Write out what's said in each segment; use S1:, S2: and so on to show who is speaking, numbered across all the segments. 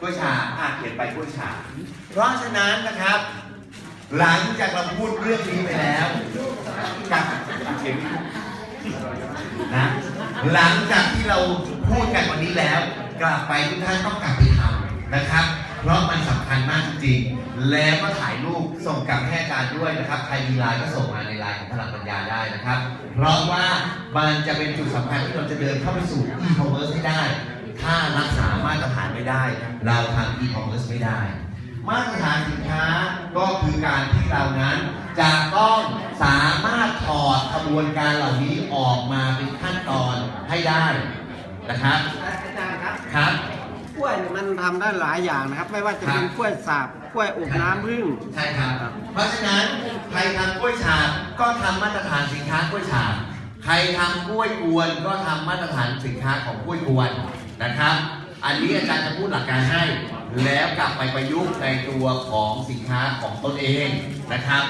S1: กล้วยฉาบอะเขียนไปกล้วยฉาบเพราะฉะนั้นนะครับ หลังจากเราพูดเรื่องนี้ไปแล้วกับเขียนนะหลังจากที่เราพูดกันวันนี้แล้ว กลับไปทุกท่านต้องกลับไปทำนะครับ เพราะมันสำคัญมากจริงๆแล้วก็ถ่ายรูปส่งกลับให้อาจารย์ด้วยนะครับใครมีไลน์ก็ส่งมาในไลน์ของพลังปัญญาได้นะครับ เพราะว่ามันจะเป็นจุดสำคัญที่เราจะเดินเข้าไปสู่ e-commerce ให้ได้ ถ้ารักษามาตรฐานไม่ได้ เราทำ e-commerce ไม่ได้ มาตรฐานสินค้าก็คือการที่เรานั้น จะต้องสามารถถอดกระบวนการเหล่านี้ออกมาเป็นขั้นตอนให้ได้นะครับ
S2: อาจารย์ครับ
S1: ครับ
S2: กล้วยเนี่ยมันทำได้หลายอย่างนะครับ ไม่ว่าจะเป็นกล้วยสาบกล้วยอบน้ำผึ้ง
S1: ใช่ครับ เพราะฉะนั้นใครทำกล้วยฉาบก็ทำมาตรฐานสินค้ากล้วยฉาบใครทำกล้วยกวนก็ทำมาตรฐานสินค้าของกล้วยกวน นะครับ อันนี้อาจารย์จะพูดหลักการให้ แล้วกลับไปประยุกต์ในตัวของสินค้าของตนเองนะครับ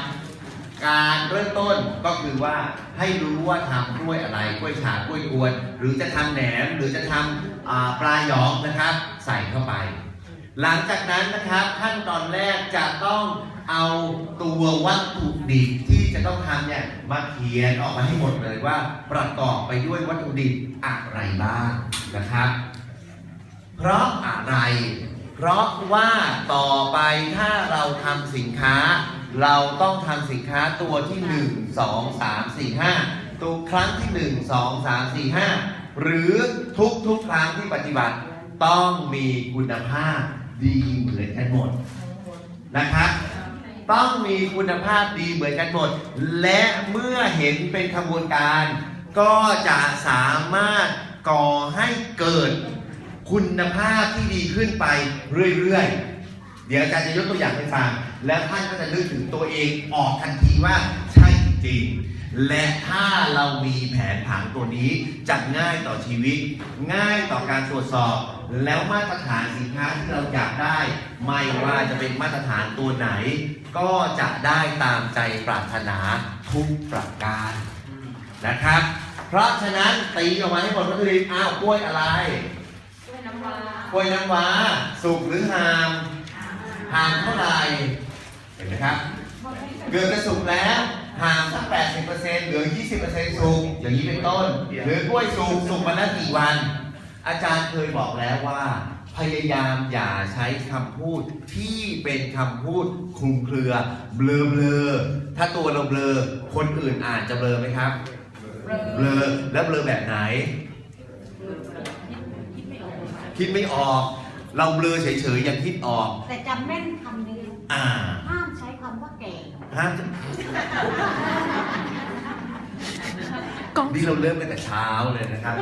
S1: การเริ่มต้นก็คือว่าให้รู้ว่าทำกล้วยอะไรกล้วยฉาบกล้วยกวน หรือจะทำแหนมหรือจะทำอ่าปลาหยองนะครับ ใส่เข้าไป หลังจากนั้นนะครับขั้นตอนแรกจะต้องเอาตัววัตถุดิบที่จะต้องทำเนี่ยมาเขียนออกมาให้หมดเลยว่าประกอบไปด้วยวัตถุดิบอะไรบ้างนะครับ เพราะอะไร เพราะว่าต่อไปถ้าเราทำสินค้า เราต้องทำสินค้าตัวที่ 1 2 3 4 5 ตัวครั้งที่ 1 2 3 4 5 หรือทุกทุกๆครั้งที่ปฏิบัติต้องมีคุณภาพดีเหมือนกันหมดนะครับต้องมีคุณภาพดีเหมือนกันหมด และเมื่อเห็นเป็นขบวนการ ก็จะสามารถก่อให้เกิด คุณภาพที่ดีขึ้นไปเรื่อยๆ เดี๋ยวอาจารย์จะยกตัวอย่างให้ฟัง แล้วท่านก็จะนึกถึงตัวเองออกทันทีว่าใช่จริง และถ้าเรามีแผนผังตัวนี้จะง่ายต่อชีวิต ง่ายต่อการตรวจสอบ แล้วมาตรฐานสินค้าที่เราอยากได้ ไม่ว่าจะเป็นมาตรฐานตัวไหน ก็จะได้ตามใจปรารถนาทุกประการนะครับ เพราะฉะนั้นตีออกมาให้หมดวัตถุดิบอ้าวกล้วยอะไร
S3: น้ำว้าก
S1: ล้วยน้ำว้า สุกหรือหามหามเท่าไหร่เห็นไหมครับเกือบจะสุกแล้วหามสัก 80%เหลือ 20%สุกอย่างนี้เป็นต้น หรือกล้วยสุกสุกมาแล้วกี่วัน อาจารย์เคยบอกแล้วว่า พยายามอย่าใช้คำพูดที่เป็นคำพูดคลุมเครือ เบลอเบลอๆถ้าตัวเราเบลอคนอื่นอ่านจะเบลอไหมครับ เบลอแล้วเบลอแบบไหน คิดไม่ออก เราเบลอเฉยๆยังคิดออก
S3: แต่จำแม่นคำนี้
S1: อ่า
S3: ห้ามใช้คำว่าแก่
S1: ฮะนี่เราเริ่มกันแต่เช้าเลยนะครับ